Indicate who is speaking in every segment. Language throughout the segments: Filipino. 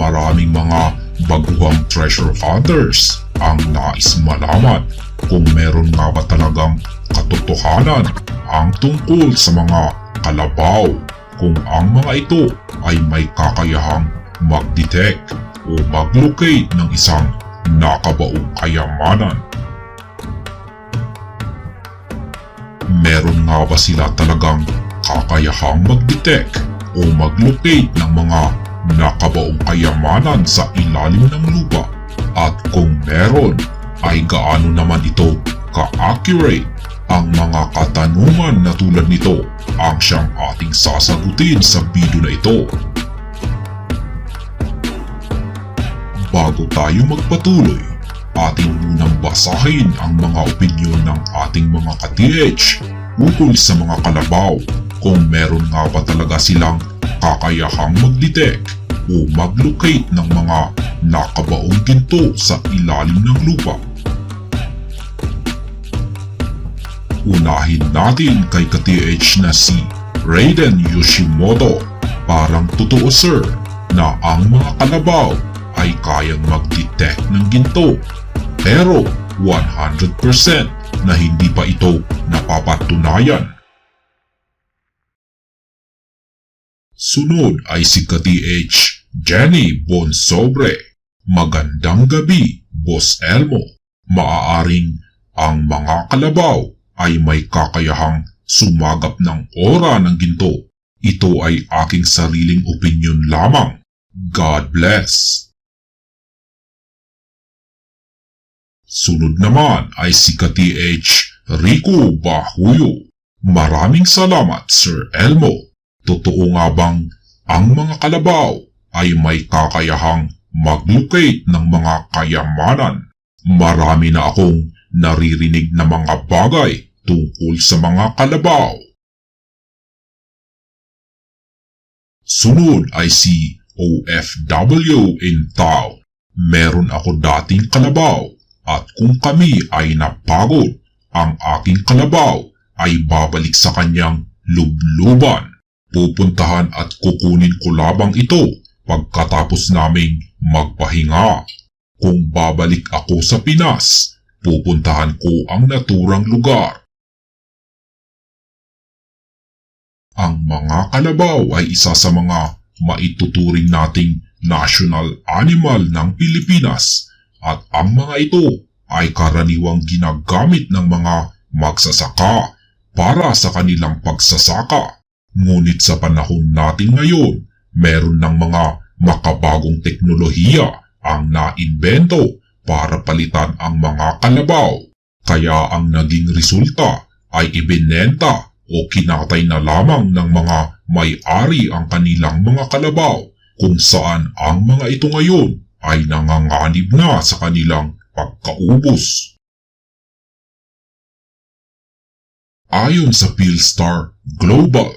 Speaker 1: maraming mga baguhang treasure hunters ang nais malaman kung meron nga ba talagang katotohanan ang tungkol sa mga kalabaw kung ang mga ito ay may kakayahang mag-detect o mag-locate ng isang nakabaong kayamanan. Meron nga ba sila talagang kakayahang mag-detect o mag-locate ng mga nakabaong kayamanan sa ilalim ng lupa? At kung meron, ay gaano naman ito ka-accurate? Ang mga katanungan na tulad nito ang siyang ating sasagutin sa video na ito. Bago tayo magpatuloy, ating munang basahin ang mga opinyon ng ating mga ka-TH ukol sa mga kalabaw kung meron nga ba talaga silang kakayahang mag-detect o mag-locate ng mga nakabaong ginto sa ilalim ng lupa. Unahin natin kay ka-TH na si Raiden Yoshimoto. Parang totoo sir na ang mga kalabaw ay kayang mag-detect ng ginto. Pero 100% na hindi pa ito napapatunayan. Sunod ay si ka-TH Jenny Bonsobre. Magandang gabi, Boss Elmo. Maaaring ang mga kalabaw ay may kakayahang sumagap ng ora ng ginto. Ito ay aking sariling opinion lamang. God bless. Sunod naman ay si ka-TH Rico Bahuyo. Maraming salamat Sir Elmo. Totoo nga bang ang mga kalabaw ay may kakayahang mag-locate ng mga kayamanan? Marami na akong naririnig na mga bagay tungkol sa mga kalabaw. Sunod ay si OFW in town. Meron ako dating kalabaw at kung kami ay napagod, ang aking kalabaw ay babalik sa kanyang lubluban. Pupuntahan at kukunin ko labang ito pagkatapos naming magpahinga. Kung babalik ako sa Pinas, pupuntahan ko ang naturang lugar. Ang mga kalabaw ay isa sa mga maituturing nating national animal ng Pilipinas at ang mga ito ay karaniwang ginagamit ng mga magsasaka para sa kanilang pagsasaka. Ngunit sa panahon natin ngayon, meron ng mga makabagong teknolohiya ang naimbento para palitan ang mga kalabaw. Kaya ang naging resulta ay ibinenta o kinatay na lamang ng mga may-ari ang kanilang mga kalabaw kung saan ang mga ito ngayon ay nanganganib na sa kanilang pagkaubos. Ayon sa Philstar Global,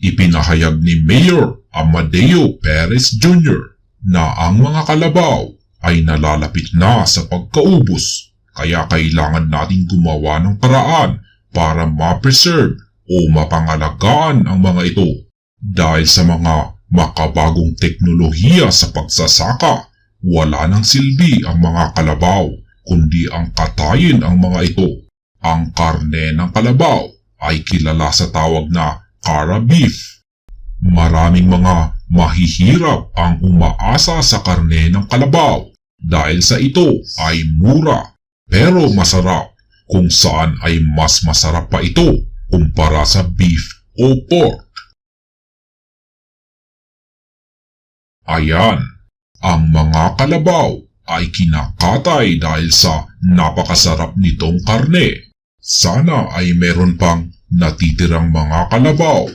Speaker 1: ipinahayag ni Mayor Amadeo Perez Jr. na ang mga kalabaw ay nalalapit na sa pagkaubos kaya kailangan nating gumawa ng paraan para ma-preserve o mapangalagaan ang mga ito dahil sa mga makabagong teknolohiya sa pagsasaka wala nang silbi ang mga kalabaw, kundi ang katayin ang mga ito. Ang karne ng kalabaw ay kilala sa tawag na cara beef. Maraming mga mahihirap ang umaasa sa karne ng kalabaw dahil sa ito ay mura pero masarap kung saan ay mas masarap pa ito kumpara sa beef o pork. Ayan, ang mga kalabaw ay kinakatay dahil sa napakasarap nitong karne. Sana ay meron pang natitirang mga kalabaw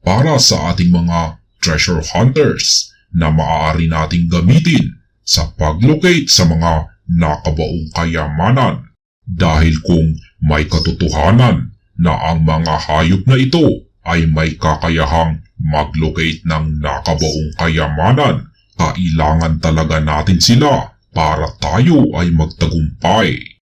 Speaker 1: para sa ating mga treasure hunters na maaari nating gamitin sa paglocate sa mga nakabaong kayamanan. Dahil kung may katotohanan na ang mga hayop na ito ay may kakayahang maglocate ng nakabaong kayamanan kailangan talaga natin sila para tayo ay magtagumpay.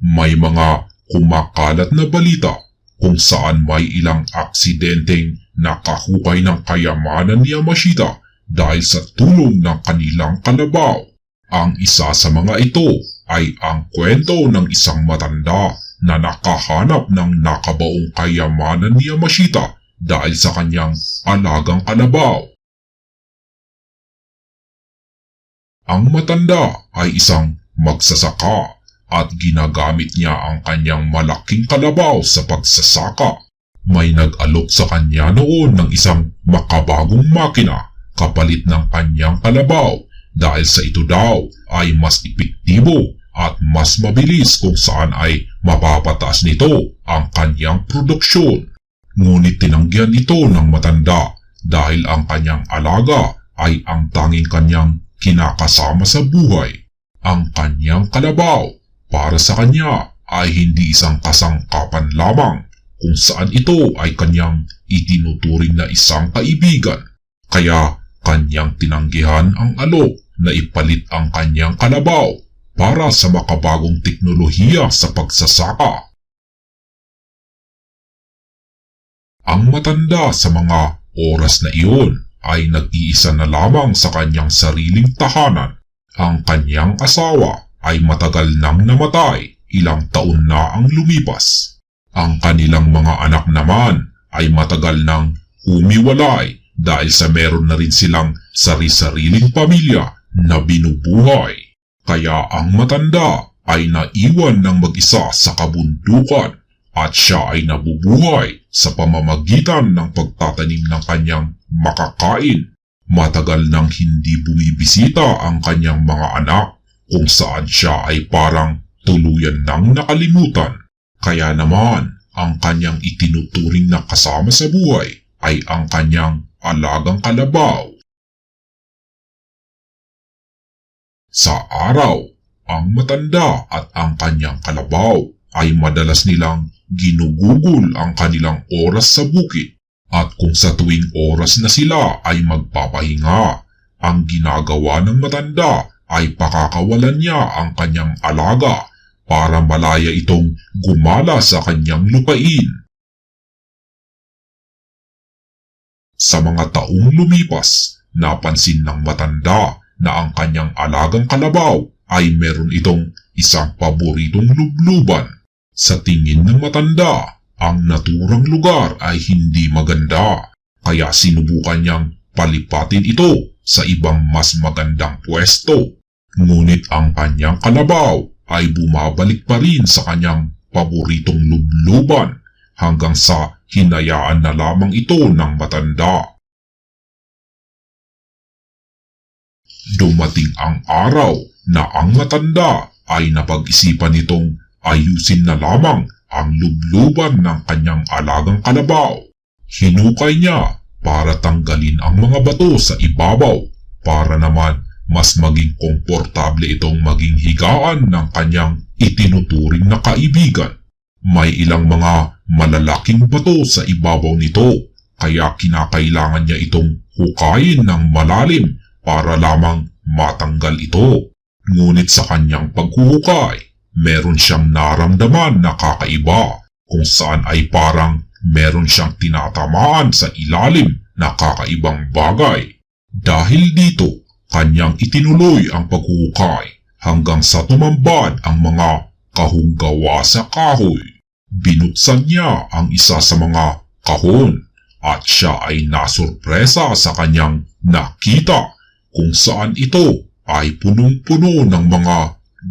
Speaker 1: May mga kumakalat na balita kung saan may ilang aksidenteng nakahukay ng kayamanan ni Yamashita dahil sa tulong ng kanilang kalabaw. Ang isa sa mga ito ay ang kwento ng isang matanda na nakahanap ng nakabaong kayamanan ni Yamashita dahil sa kanyang alagang kalabaw. Ang matanda ay isang magsasaka at ginagamit niya ang kanyang malaking kalabaw sa pagsasaka. May nag-alok sa kanya noon ng isang makabagong makina kapalit ng kanyang kalabaw dahil sa ito daw ay mas epektibo at mas mabilis kung saan ay mapapataas nito ang kanyang produksyon. Ngunit tinanggihan ito ng matanda dahil ang kanyang alaga ay ang tanging kanyang kinakasama sa buhay. Ang kanyang kalabaw para sa kanya ay hindi isang kasangkapan lamang kung saan ito ay kanyang itinuturing na isang kaibigan. Kaya kanyang tinanggihan ang alok na ipalit ang kanyang kalabaw para sa makabagong teknolohiya sa pagsasaka. Ang matanda sa mga oras na iyon ay nag-iisa na lamang sa kanyang sariling tahanan. Ang kanyang asawa ay matagal nang namatay, ilang taon na ang lumipas. Ang kanilang mga anak naman ay matagal nang humiwalay dahil sa meron na rin silang sari-sariling pamilya na binubuhay. Kaya ang matanda ay naiwan ng mag-isa sa kabundukan at siya ay nabubuhay sa pamamagitan ng pagtatanim ng kanyang makakain. Matagal nang hindi bumibisita ang kanyang mga anak kung saan siya ay parang tuluyan nang nakalimutan. Kaya naman, ang kanyang itinuturing na kasama sa buhay ay ang kanyang alagang kalabaw. Sa araw, ang matanda at ang kanyang kalabaw ay madalas nilang ginugugol ang kanilang oras sa bukid at kung sa tuwing oras na sila ay magpapahinga, ang ginagawa ng matanda ay pakakawalan niya ang kanyang alaga para malaya itong gumala sa kanyang lupain. Sa mga taong lumipas, napansin ng matanda na ang kanyang alagang kalabaw ay meron itong isang paboritong lubluban. Sa tingin ng matanda, ang naturang lugar ay hindi maganda, kaya sinubukan niyang palipatin ito sa ibang mas magandang pwesto. Ngunit ang kanyang kalabaw ay bumabalik pa rin sa kanyang paboritong lubluban hanggang sa hinayaan na lamang ito ng matanda. Dumating ang araw na ang matanda ay napag-isipan nitong ayusin na lamang ang lubluban ng kanyang alagang kalabaw. Hinukay niya para tanggalin ang mga bato sa ibabaw para naman mas maging komportable itong maging higaan ng kanyang itinuturing na kaibigan. May ilang mga malalaking bato sa ibabaw nito kaya kinakailangan niya itong hukayin ng malalim para lamang matanggal ito. Ngunit sa kanyang paghuhukay, meron siyang naramdaman na kakaiba kung saan ay parang meron siyang tinatamaan sa ilalim na kakaibang bagay. Dahil dito, kanyang itinuloy ang paghuhukay hanggang sa tumambad ang mga kahunggawa sa kahoy. Binuksan niya ang isa sa mga kahon at siya ay nasurpresa sa kanyang nakita kung saan ito ay punong-puno ng mga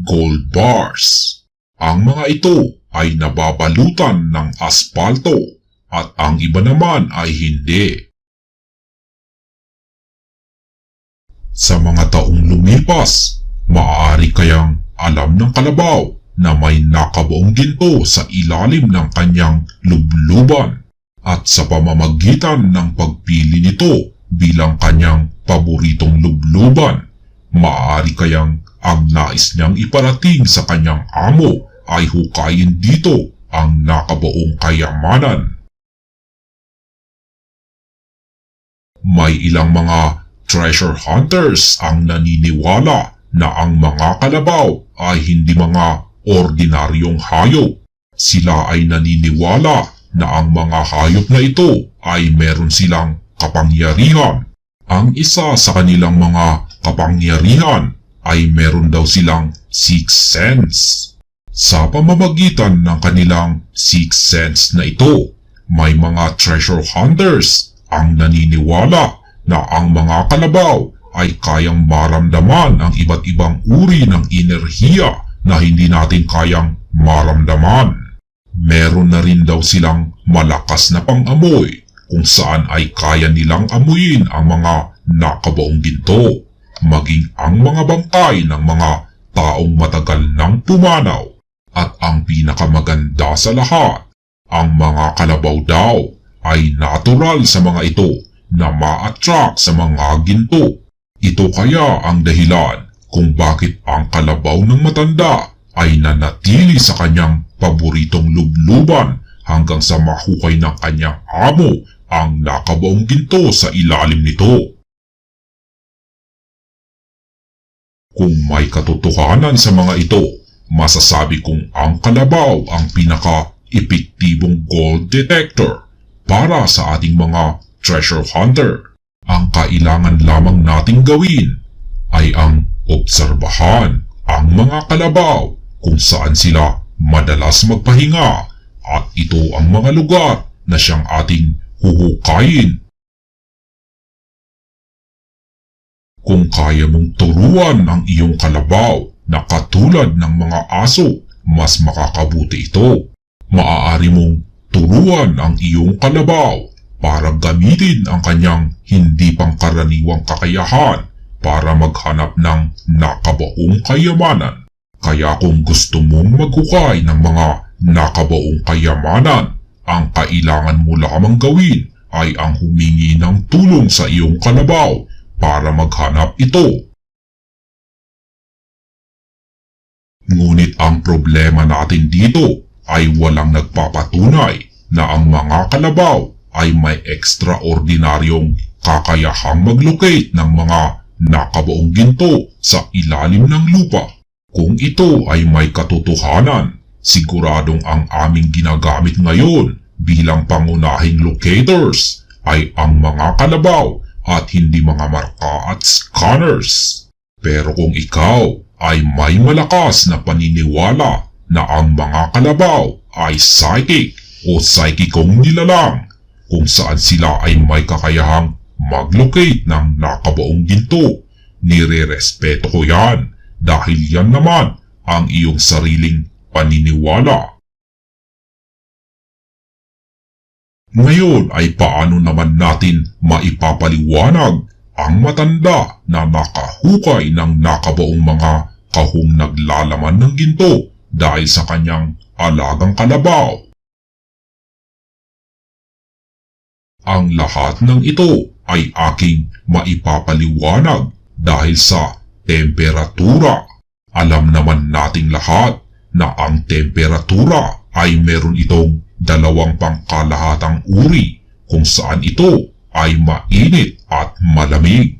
Speaker 1: gold bars. Ang mga ito ay nababalutan ng aspalto at ang iba naman ay hindi. Sa mga taong lumipas, maaari kayang alam ng kalabaw na may nakabuong ginto sa ilalim ng kanyang lubluban at sa pamamagitan ng pagpili nito bilang kanyang paboritong lubluban, maaari kayang ang nais niyang iparating sa kanyang amo ay hukayin dito ang nakabuong kayamanan. May ilang mga treasure hunters ang naniniwala na ang mga kalabaw ay hindi mga ordinaryong hayop. Sila ay naniniwala na ang mga hayop na ito ay meron silang kapangyarihan. Ang isa sa kanilang mga kapangyarihan ay meron daw silang sixth sense. Sa pamamagitan ng kanilang sixth sense na ito, may mga treasure hunters ang naniniwala na ang mga kalabaw ay kayang maramdaman ang iba't ibang uri ng enerhiya na hindi natin kayang maramdaman. Meron na rin daw silang malakas na pangamoy kung saan ay kaya nilang amuyin ang mga nakabaong ginto, maging ang mga bangkay ng mga taong matagal nang pumanaw. At ang pinakamaganda sa lahat, ang mga kalabaw daw ay natural sa mga ito na ma-attract sa mga ginto. Ito kaya ang dahilan kung bakit ang kalabaw ng matanda ay nanatili sa kanyang paboritong lubluban hanggang sa mahukay ng kanyang amo ang nakabaong ginto sa ilalim nito. Kung may katotohanan sa mga ito, masasabi kong ang kalabaw ang pinaka-epektibong gold detector para sa ating mga treasure hunter. Ang kailangan lamang nating gawin ay ang obserbahan ang mga kalabaw kung saan sila madalas magpahinga at ito ang mga lugar na siyang ating huhukayin. Kung kaya mong turuan ang iyong kalabaw na katulad ng mga aso, mas makakabuti ito. Maaari mong turuan ang iyong kalabaw para gamitin ang kanyang hindi pangkaraniwang kakayahan para maghanap ng nakabaong kayamanan. Kaya kung gusto mong maghukay ng mga nakabaong kayamanan, ang kailangan mo lamang gawin ay ang humingi ng tulong sa iyong kalabaw para maghanap ito. Ngunit ang problema natin dito ay walang nagpapatunay na ang mga kalabaw ay may ekstraordinaryong kakayahang maglocate ng mga nakabaong ginto sa ilalim ng lupa. Kung ito ay may katotohanan, siguradong ang aming ginagamit ngayon bilang pangunahing locators ay ang mga kalabaw at hindi mga marka at scanners. Pero kung ikaw ay may malakas na paniniwala na ang mga kalabaw ay psychic o psychicong nilalang kung saan sila ay may kakayahang mag-locate ng nakabaong ginto. Nire-respeto ko yan dahil yan naman ang iyong sariling paniniwala. Ngayon ay paano naman natin maipapaliwanag ang matanda na nakahukay ng nakabaong mga kahong naglalaman ng ginto dahil sa kanyang alagang kalabaw. Ang lahat ng ito ay aking maipapaliwanag dahil sa temperatura. Alam naman nating lahat na ang temperatura ay meron itong dalawang pangkalahatang uri kung saan ito ay mainit at malamig.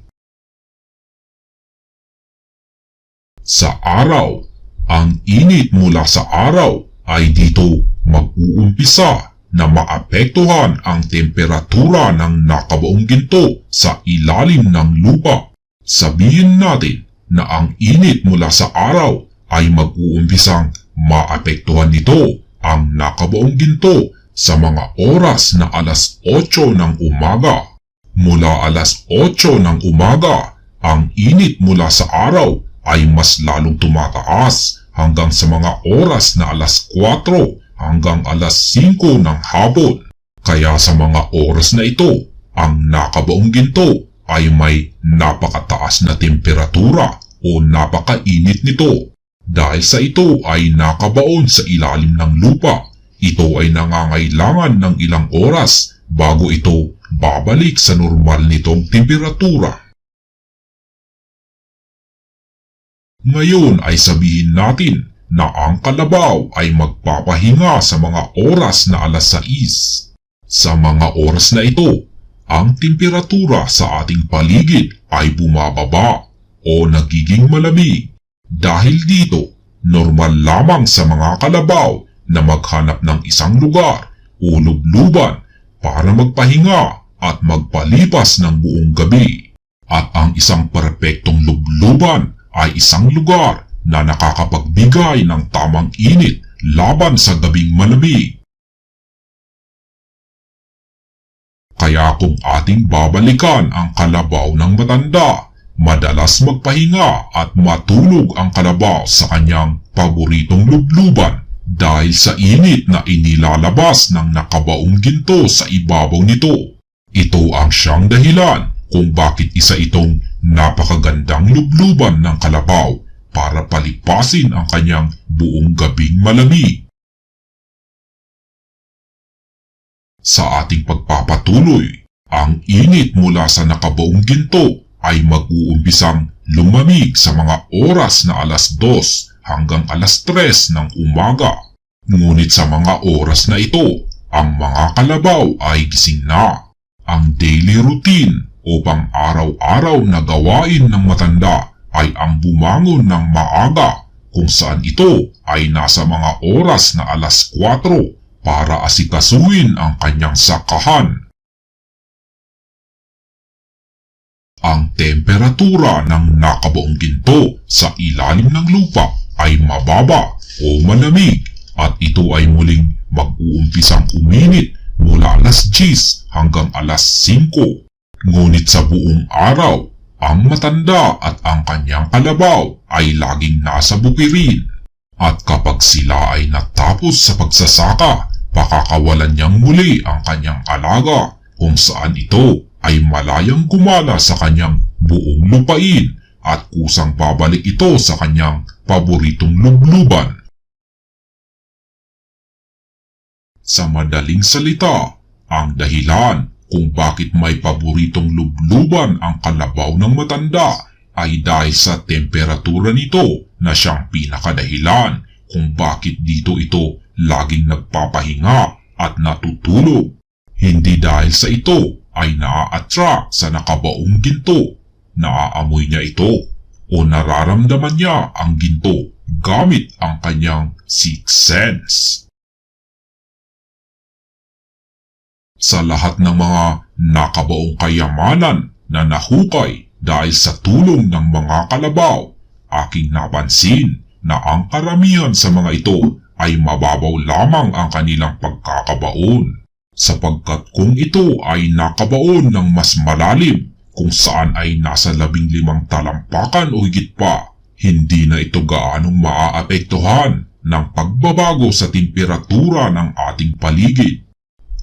Speaker 1: Sa araw, ang init mula sa araw ay dito mag-uumpisa na maapektuhan ang temperatura ng nakabaong ginto sa ilalim ng lupa. Sabihin natin na ang init mula sa araw ay mag-uumpisang maapektuhan nito ang nakabaong ginto sa mga oras na alas 8 ng umaga. Mula alas 8 ng umaga, ang init mula sa araw ay mas lalong tumataas hanggang sa mga oras na alas 4 hanggang alas 5 ng hapon. Kaya sa mga oras na ito, ang nakabaong ginto ay may napakataas na temperatura o napakainit nito. Dahil sa ito ay nakabaon sa ilalim ng lupa. Ito ay nangangailangan ng ilang oras bago ito babalik sa normal nitong temperatura. Ngayon ay sabihin natin na ang kalabaw ay magpapahinga sa mga oras na alas 6. Sa mga oras na ito, ang temperatura sa ating paligid ay bumababa o nagiging malamig dahil dito, normal lamang sa mga kalabaw na maghanap ng isang lugar o lubluban para magpahinga at magpalipas ng buong gabi. At ang isang perpektong lubluban ay isang lugar na nakakapagbigay ng tamang init laban sa gabing malamig. Kaya kung ating babalikan ang kalabaw ng matanda, madalas magpahinga at matulog ang kalabaw sa kanyang paboritong lubluban dahil sa init na inilalabas ng nakabaong ginto sa ibabaw nito. Ito ang siyang dahilan kung bakit isa itong napakagandang lubluban ng kalabaw para palipasin ang kanyang buong gabing malamig. Sa ating pagpapatuloy, ang init mula sa nakabaong ginto ay mag-uumbisang lumamig sa mga oras na alas 2 hanggang alas 3 ng umaga. Ngunit sa mga oras na ito, ang mga kalabaw ay gising na. Ang daily routine o pang araw-araw na gawain ng matanda ay ang bumangon ng maaga kung saan ito ay nasa mga oras na alas 4 para asikasuhin ang kanyang sakahan. Ang temperatura ng nakabaong ginto sa ilalim ng lupa ay mababa o malamig at ito ay muling mag-uumpisang uminit mula alas 10 hanggang alas 5. Ngunit sa buong araw, ang matanda at ang kanyang kalabaw ay laging nasa bukirin. At kapag sila ay natapos sa pagsasaka, pakakawalan niyang muli ang kanyang alaga kung saan ito ay malayang gumala sa kanyang buong lupain at kusang babalik ito sa kanyang paboritong lubluban. Sa madaling salita, ang dahilan kung bakit may paboritong lubluban ang kalabaw ng matanda ay dahil sa temperatura nito na siyang pinakadahilan kung bakit dito ito laging nagpapahinga at natutulog. Hindi dahil sa ito ay naa-attract sa nakabaong ginto. Naaamoy niya ito o nararamdaman niya ang ginto gamit ang kanyang sixth sense. Sa lahat ng mga nakabaong kayamanan na nahukay dahil sa tulong ng mga kalabaw, aking napansin na ang karamihan sa mga ito ay mababaw lamang ang kanilang pagkakabaon. Sapagkat kung ito ay nakabaon ng mas malalim kung saan ay nasa labing limang talampakan o higit pa, hindi na ito gaanong maaapektuhan ng pagbabago sa temperatura ng ating paligid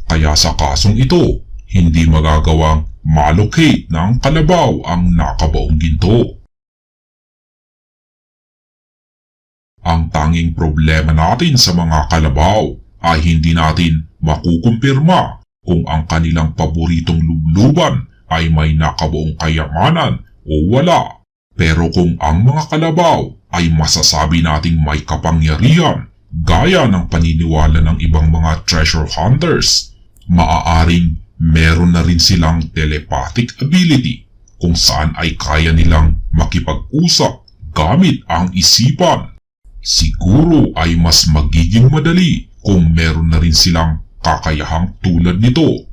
Speaker 1: kaya sa kasong ito, hindi magagawang malocate ng kalabaw ang nakabaong ginto. Ang tanging problema natin sa mga kalabaw ay hindi natin makukumpirma kung ang kanilang paboritong lubluban ay may nakabuong kayamanan o wala. Pero kung ang mga kalabaw ay masasabi nating may kapangyarihan gaya ng paniniwala ng ibang mga treasure hunters maaaring meron na rin silang telepathic ability kung saan ay kaya nilang makipag-usap gamit ang isipan. Siguro ay mas magiging madali kung meron na rin silang kakayahang tulad nito.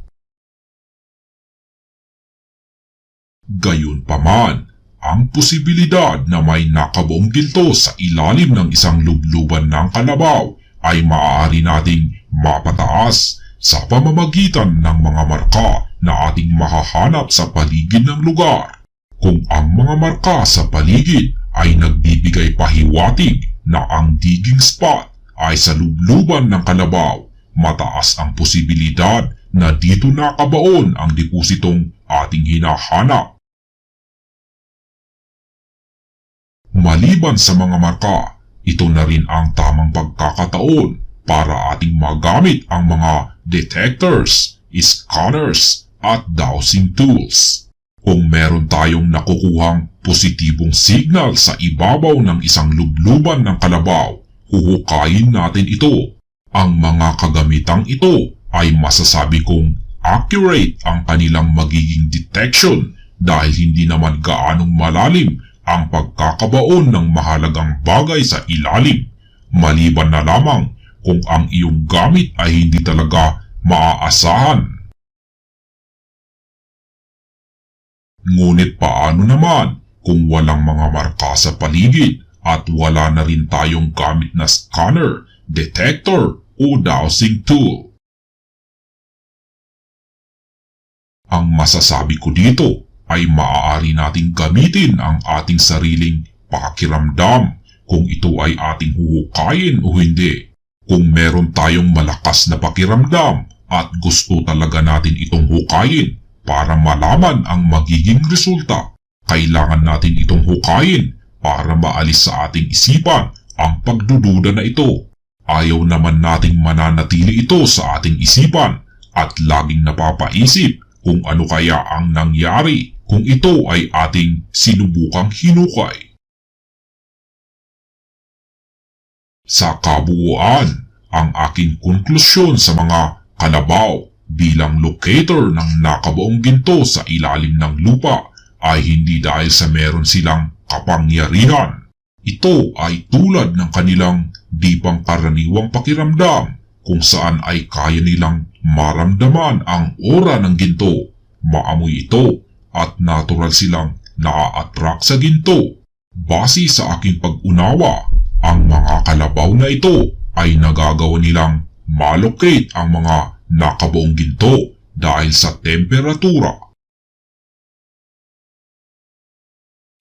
Speaker 1: Gayunpaman, ang posibilidad na may nakabuong ginto sa ilalim ng isang lubluban ng kalabaw ay maaari nating mapataas sa pamamagitan ng mga marka na ating mahahanap sa paligid ng lugar. Kung ang mga marka sa paligid ay nagbibigay pahiwatig na ang digging spot ay sa lubluban ng kalabaw, mataas ang posibilidad na dito nakabaon ang depositong ating hinahanap. Maliban sa mga marka, ito na rin ang tamang pagkakataon para ating magamit ang mga detectors, scanners, at dowsing tools. Kung meron tayong nakukuhang positibong signal sa ibabaw ng isang lubluban ng kalabaw, huhukayin natin ito. Ang mga kagamitang ito ay masasabi kong accurate ang kanilang magiging detection dahil hindi naman gaanong malalim ang pagkakabaon ng mahalagang bagay sa ilalim. Maliban na lamang kung ang iyong gamit ay hindi talaga maaasahan. Ngunit paano naman kung walang mga marka sa paligid at wala na rin tayong gamit na scanner, detector o dowsing tool? Ang masasabi ko dito ay maaari nating gamitin ang ating sariling pakiramdam kung ito ay ating huhukayin o hindi kung meron tayong malakas na pakiramdam at gusto talaga natin itong hukayin para malaman ang magiging resulta, kailangan natin itong hukayin para maalis sa ating isipan ang pagdududa na ito. Ayaw naman nating mananatili ito sa ating isipan at laging napapaisip kung ano kaya ang nangyari kung ito ay ating sinubukang hinukay. Sa kabuuan, ang aking konklusyon sa mga kalabaw bilang locator ng nakabuong ginto sa ilalim ng lupa ay hindi dahil sa meron silang kapangyarihan. Ito ay tulad ng kanilang di pangkaraniwang pakiramdam kung saan ay kaya nilang maramdaman ang aura ng ginto, maamoy ito at natural silang naa-attract sa ginto. Base sa aking pag-unawa, ang mga kalabaw na ito ay nagagawa nilang malocate ang mga nakabuong ginto dahil sa temperatura.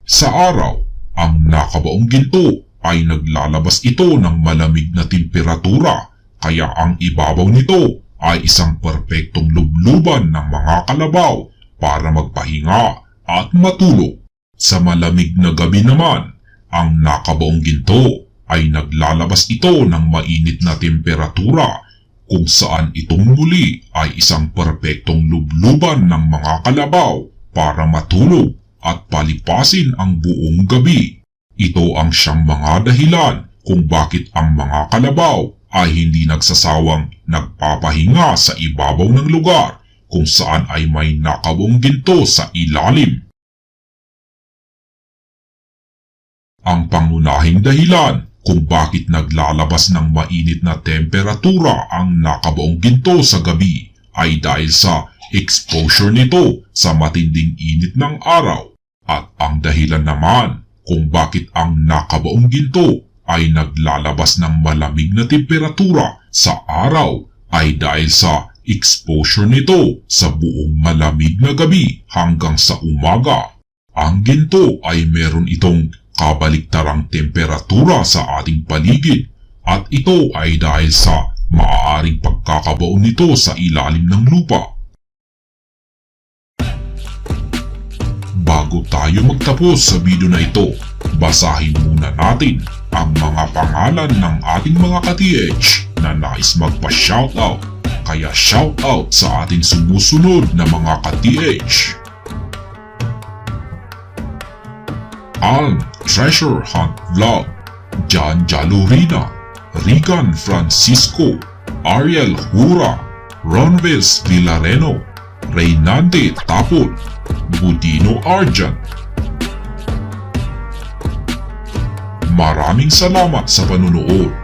Speaker 1: Sa araw, ang nakabaong ginto ay naglalabas ito ng malamig na temperatura kaya ang ibabaw nito ay isang perpektong lubluban ng mga kalabaw para magpahinga at matulog. Sa malamig na gabi naman, ang nakabaong ginto ay naglalabas ito ng mainit na temperatura kung saan itong muli ay isang perpektong lubluban ng mga kalabaw para matulog at palipasin ang buong gabi. Ito ang siyang mga dahilan kung bakit ang mga kalabaw ay hindi nagsasawang nagpapahinga sa ibabaw ng lugar kung saan ay may nakabong ginto sa ilalim. Ang pangunahing dahilan kung bakit naglalabas ng mainit na temperatura ang nakabuong ginto sa gabi ay dahil sa exposure nito sa matinding init ng araw at ang dahilan naman kung bakit ang nakabuong ginto ay naglalabas ng malamig na temperatura sa araw ay dahil sa exposure nito sa buong malamig na gabi hanggang sa umaga. Ang ginto ay meron itong kabaliktarang temperatura sa ating paligid at ito ay dahil sa maaaring pagkakabaon nito sa ilalim ng lupa. Bago tayo magtapos sa video na ito, basahin muna natin ang mga pangalan ng ating mga ka-TH na nais magpa-shoutout. Kaya shoutout sa ating sumusunod na mga ka-TH. Alm Treasure Hunt Vlog, John Jalurina, Regan Francisco, Ariel Hura, Ronves Villareno, Reynante Tapol, Budino Arjan. Maraming salamat sa panunood.